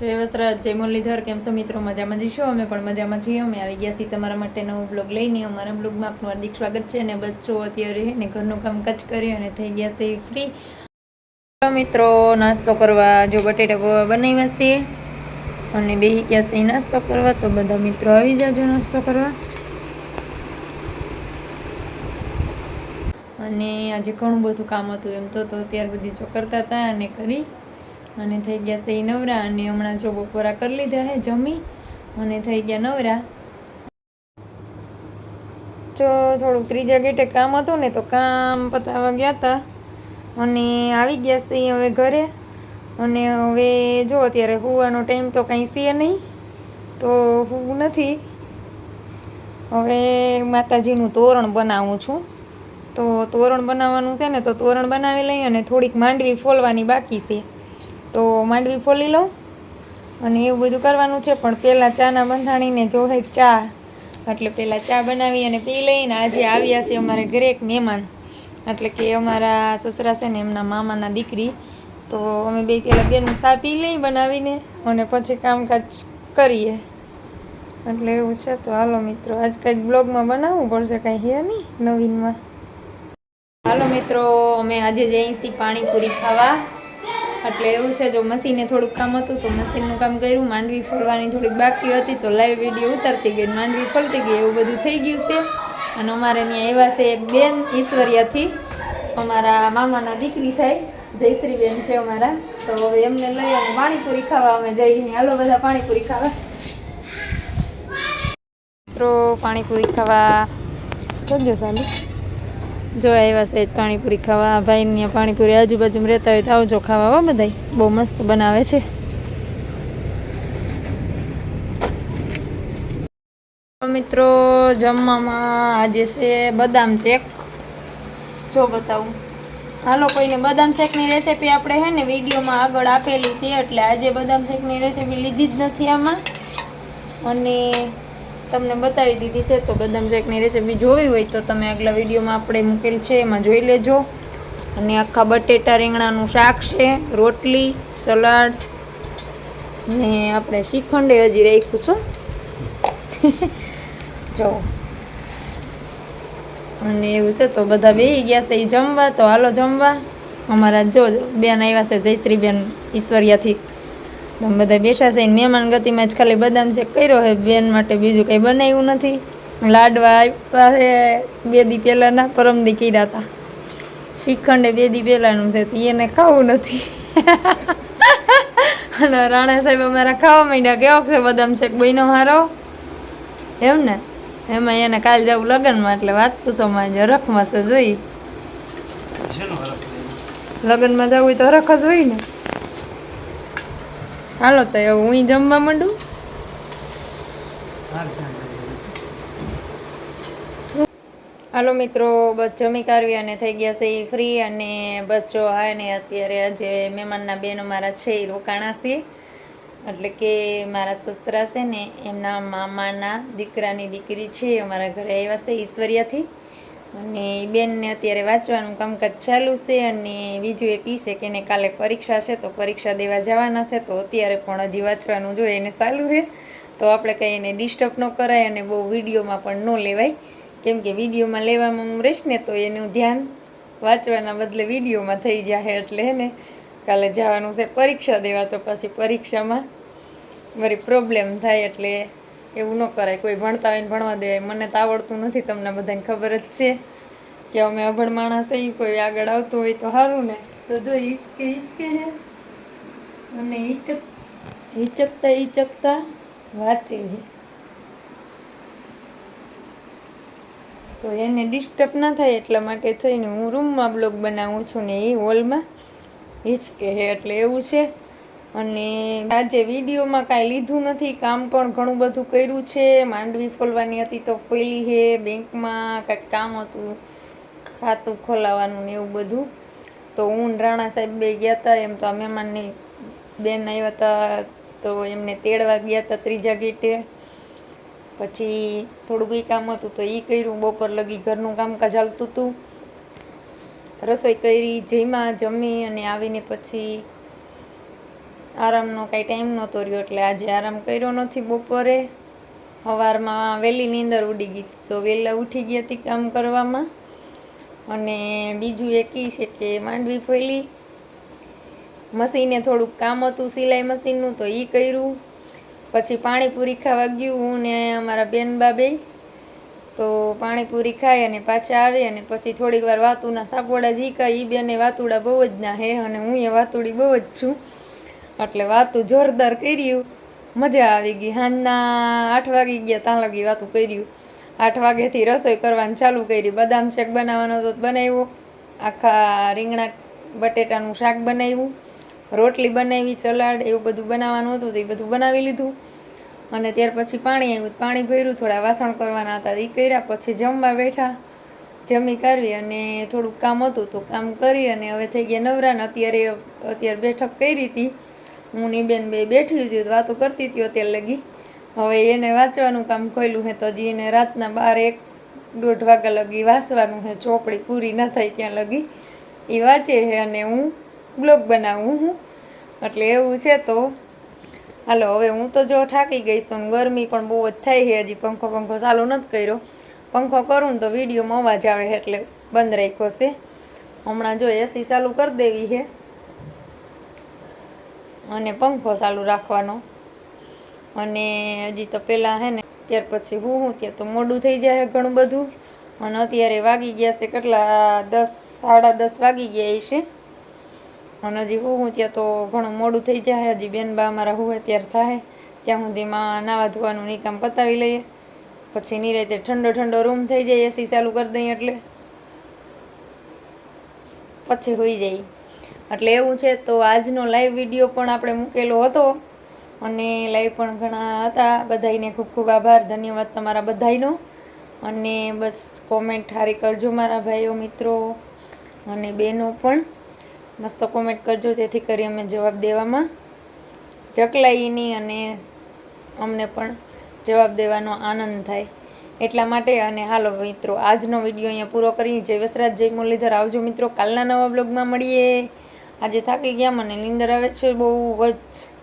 જય વસરાજ જય મુરલીધર, કેમ છો મિત્રો? મજામાં જઈશું અમે પણ મજામાં છીએ. અમે આવી ગયા છીએ તમારા માટે નવો બ્લોગ લઈને. અમારા બ્લોગમાં આપનું હાર્દિક સ્વાગત છે અને બસ છો અત્યારે ને ઘરનું કામ કચ્છ કરી અને થઈ ગયા છે ફ્રી મિત્રો, નાસ્તો કરવા જો બટેટા બનાવ્યા છીએ અને બે ગયા છે નાસ્તો કરવા. તો બધા મિત્રો આવી જાજો નાસ્તો કરવા. અને આજે ઘણું બધું કામ હતું એમ તો ત્યાર બધી જો કરતા હતા અને કરી અને થઈ ગયા છે નવરા અને હમણાં જો બપોરા કરી લીધા હે જમી અને થઈ ગયા નવરા. જો થોડુંક ત્રીજા ગેટે કામ હતું ને તો કામ પતાવવા ગયા હતા અને આવી ગયા છે હવે ઘરે. અને હવે જો અત્યારે હોવાનો ટાઈમ તો કાંઈ છે નહીં, તો હું નથી. હવે માતાજીનું તોરણ બનાવું છું. તો તોરણ બનાવવાનું છે ને તો તોરણ બનાવી લઈ અને થોડીક માંડવી ફોલવાની બાકી છે. તો માંડવી ફોલી લઉં અને એવું બધું કરવાનું છે. પણ પહેલાં ચાના બંધાણીને જોહે ચા, એટલે પહેલાં ચા બનાવી અને પી લઈને આજે આવ્યા છે અમારે ઘરે એક મહેમાન. એટલે કે અમારા સસરા છે ને એમના મામાના દીકરી. તો અમે બે પહેલાં બેનું ચા પી લઈ બનાવીને અને પછી કામકાજ કરીએ. એટલે એવું છે. તો હાલો મિત્રો, આજ કંઈક બ્લોગમાં બનાવવું પડશે, કાંઈ હે નહીં નવીનમાં? હાલો મિત્રો, અમે આજે છીએ પાણીપુરી ખાવા. એટલે એવું છે, જો મશીને થોડુંક કામ હતું તો મશીનનું કામ કર્યું, માંડવી ફોલવાની થોડીક બાકી હતી તો લાઈવ વીડિયો ઉતરતી ગઈ માંડવી ફોલતી ગઈ, એવું બધું થઈ ગયું છે. અને અમારે ત્યાં એવા છે બેન ઈશ્વરિયાથી, અમારા મામાના દીકરી થાય, જયશ્રીબેન છે અમારા. તો હવે એમને લઈ અને પાણીપુરી ખાવા અમે જઈએ હાલો બધા પાણીપુરી ખાવા. મિત્રો, પાણીપુરી ખાવા. જોજો ચાલુ જો આવ્યા છે, પાણીપુરી ખાવા ભાઈ ત્યાં પાણીપુરી આજુબાજુમાં રહેતા હોય તો આવજો ખાવા, હો બધાય. બહુ મસ્ત બનાવે છે. મિત્રો, જમવામાં આજે છે બદામ ચેક જો બતાવું. હાલો, કોઈને બદામ શેકની રેસીપી આપણે હે ને વિડીયોમાં આગળ આપેલી છે, એટલે આજે બદામ શેકની રેસીપી લીધી જ નથી આમાં. અને તમને બતાવી દીધી છે, તો બદામ શેકની રેસીપી જોવી હોય તો તમે આગલા વિડીયોમાં આપણે મૂકેલ છે, એમાં જોઈ લેજો. અને આખા બટેટા રીંગણાનું શાક છે, રોટલી, સલાડ, ને આપણે શ્રીખંડે હજી રાખ્યું છું. જો. અને એવું છે, તો બધા બેસી ગયા છે એ જમવા, તો હાલો જમવા. અમારા જો બેન આવ્યા છે જયશ્રીબેન ઈશ્વરિયાથી. તમે બધા બેઠા છે મહેમાન ગતિમાં જ ખાલી બદામ શેક કર્યો હે બેન માટે બીજું કંઈ બનાવ્યું નથી. લાડવા આપ્યા છે બે દી પહેલાંના પરમદી કર્યા હતા શ્રીખંડે બે દી પહેલાંનું છે તો એને ખાવું નથી. અને રાણા સાહેબ અમારા ખાવા માંડ્યા કેવો છે બદામ શેક બહેનો હારો? એમ ને? એમાં એને કાલ જવું લગ્નમાં એટલે વાત પૂછોમાં જ રખમાં છે જોઈ. લગ્નમાં જવું હોય તો રખ જ હોય ને. હાલો, તો હું જમવા માંડું? હાલો મિત્રો, બસ જમી કાઢવી અને થઈ ગયા છે એ ફ્રી અને બસ જો હા ને અત્યારે આજે મહેમાનના બેન અમારા છે એ રોકાણા છે. એટલે કે મારા સસરા છે ને, એમના મામાના દીકરાની દીકરી છે અમારા ઘરે આવ્યા છે ઈશ્વરિયાથી. અને એ બેનને અત્યારે વાંચવાનું કામકાજ ચાલુ છે અને બીજું એક ઈ છે કે એને કાલે પરીક્ષા છે, તો પરીક્ષા દેવા જવાના છે, તો અત્યારે પણ હજી વાંચવાનું જોઈએ એને ચાલુ છે. તો આપણે કંઈ એને ડિસ્ટર્બ ન કરાય અને બહુ વિડીયોમાં પણ ન લેવાય. કેમ કે વિડીયોમાં લેવામાં રહીશ ને તો એનું ધ્યાન વાંચવાના બદલે વિડીયોમાં થઈ જાય એટલે ને. કાલે જવાનું છે પરીક્ષા દેવા, તો પછી પરીક્ષામાં મારી પ્રોબ્લેમ થાય એટલે એવું ન કરાય. કોઈ ભણતા હોય ને ભણવા દેવાય મને તો આવડતું નથી તમને બધાને ખબર જ છે કે અમે અભણ માણસ અહીં કોઈ આગળ આવતું હોય તો સારું ને. તો જો હિચકે ઈચકે હે. અને હિચક હિચકતા હિચકતા વાંચી છે તો એને ડિસ્ટર્બ ના થાય એટલા માટે થઈને હું રૂમમાં બ્લોગ બનાવું છું ને એ હોલમાં હિચકે છે એટલે એવું છે. અને આજે વિડીયોમાં કાંઈ લીધું નથી, કામ પણ ઘણું બધું કર્યું છે. માંડવી ફોલવાની હતી તો ફોલી હે, બેંકમાં કાંઈક કામ હતું, ખાતું ખોલાવવાનું ને એવું બધું. તો હું રાણા સાહેબ બે ગયા હતા, એમ તો આ મહેમાનની બેન આવ્યા હતા, તો એમને તેડવા ગયા હતા ત્રીજા ગેટે. પછી થોડુંક એ કામ હતું તો એ કર્યું, બપોર લગી ઘરનું કામકાજ ચાલતું હતું. રસોઈ કરી જઈમાં જમી અને આવીને પછી આરામનો કાંઈ ટાઈમ નહોતો રહ્યો એટલે આજે આરામ કર્યો નથી બપોરે. સવારમાં વહેલી નીંદર ઉડી ગઈ તો વહેલા ઉઠી ગઈ હતી કામ કરવામાં. અને બીજું એક ઈ છે કે માંડવી ફોલી મશીને થોડુંક કામ હતું સિલાઈ મશીનનું તો એ કર્યું. પછી પાણીપુરી ખાવા ગયું હું ને અમારા બેન બાબે. તો પાણીપુરી ખાઈ અને પાછા આવે અને પછી થોડીક વાર વાતુના સાપોડા ઝીકા એ બેને વાતુડા બહુ જ ના હે અને હું એ વાતુડી બહુ જ છું. એટલે વાતું જોરદાર કર્યું. મજા આવી ગઈ. સાંજના આઠ વાગી ગયા ત્યાં લગી વાતું કર્યું. આઠ વાગ્યાથી રસોઈ કરવાનું ચાલુ કરી બદામ શેક બનાવવાનો તો બનાવ્યો. આખા રીંગણા બટેટાનું શાક બનાવ્યું. રોટલી બનાવી ચલાડ એવું બધું બનાવવાનું હતું તો એ બધું બનાવી લીધું. અને ત્યાર પછી પાણી આવ્યું. પાણી ભર્યું, થોડા વાસણ કરવાના હતા. એ કર્યા પછી જમવા બેઠા. જમી કરવી અને થોડુંક કામ હતું તો કામ કરી અને હવે થઈ ગયા નવરાને. અત્યારે અત્યારે બેઠક કરી હતી. હું બેન બે બેઠી હતી વાતો કરતી હતી અત્યારે લગી. હવે એને વાંચવાનું કામ ખોલ્યું છે, તો હજી એને રાતના બાર એક દોઢ વાગ્યા લગી વાંચવાનું છે, ચોપડી પૂરી ન થાય ત્યાં લગી. એ વાંચે છે અને હું બ્લોગ બનાવું હું એટલે એવું છે તો, હાલો, હવે હું તો જો થાકી ગઈ છું ગરમી પણ બહુ જ થાય છે, હજી પંખો પંખો ચાલુ નથી કર્યો. પંખો કરું ને તો વિડીયોમાં અવાજ આવે એટલે બંધ રાખ્યો છે. હમણાં જો એસી ચાલુ કરી દેવી છે. અને પંખો ચાલુ રાખવાનો. અને હજી તો પહેલાં હે ને, ત્યાર પછી હું હું ત્યાં તો મોડું થઈ જાય ઘણું બધું. અને અત્યારે વાગી ગયા છે કેટલા દસ, સાડા દસ વાગી ગયા છે. અને હજી હું હું ત્યાં તો ઘણું મોડું થઈ જાય હજી બેનબા અમારા હું ત્યાર થાય ત્યાં સુધીમાં નાવા ધોવાનું ની કામ પતાવી લઈએ. પછી નિરાતે ઠંડો ઠંડો રૂમ થઈ જાય એસી ચાલુ કરી દઈએ એટલે. પછી હોઈ જાય એટલે એવું છે તો આજનો લાઈવ વીડિયો પણ આપણે મૂકેલો હતો. અને લાઈવ પણ ઘણા હતા. બધાઈને ખૂબ ખૂબ આભાર. ધન્યવાદ તમારા બધાનો અને બસ કોમેન્ટ સારી કરજો મારા ભાઈઓ, મિત્રો અને બહેનો પણ. મસ્ત કોમેન્ટ કરજો જેથી કરી અમે જવાબ દેવામાં ચકલાઈ નહીં અને અમને પણ જવાબ દેવાનો આનંદ થાય. એટલા માટે અને હાલો મિત્રો, આજનો વીડિયો અહીંયા પૂરો કરી જય વસરાજ, જય મુરલીધર. આવજો મિત્રો, કાલના નવા બ્લોગમાં મળીએ. આજે થાકી ગયા મને નીંદર આવે છે બહુ જ.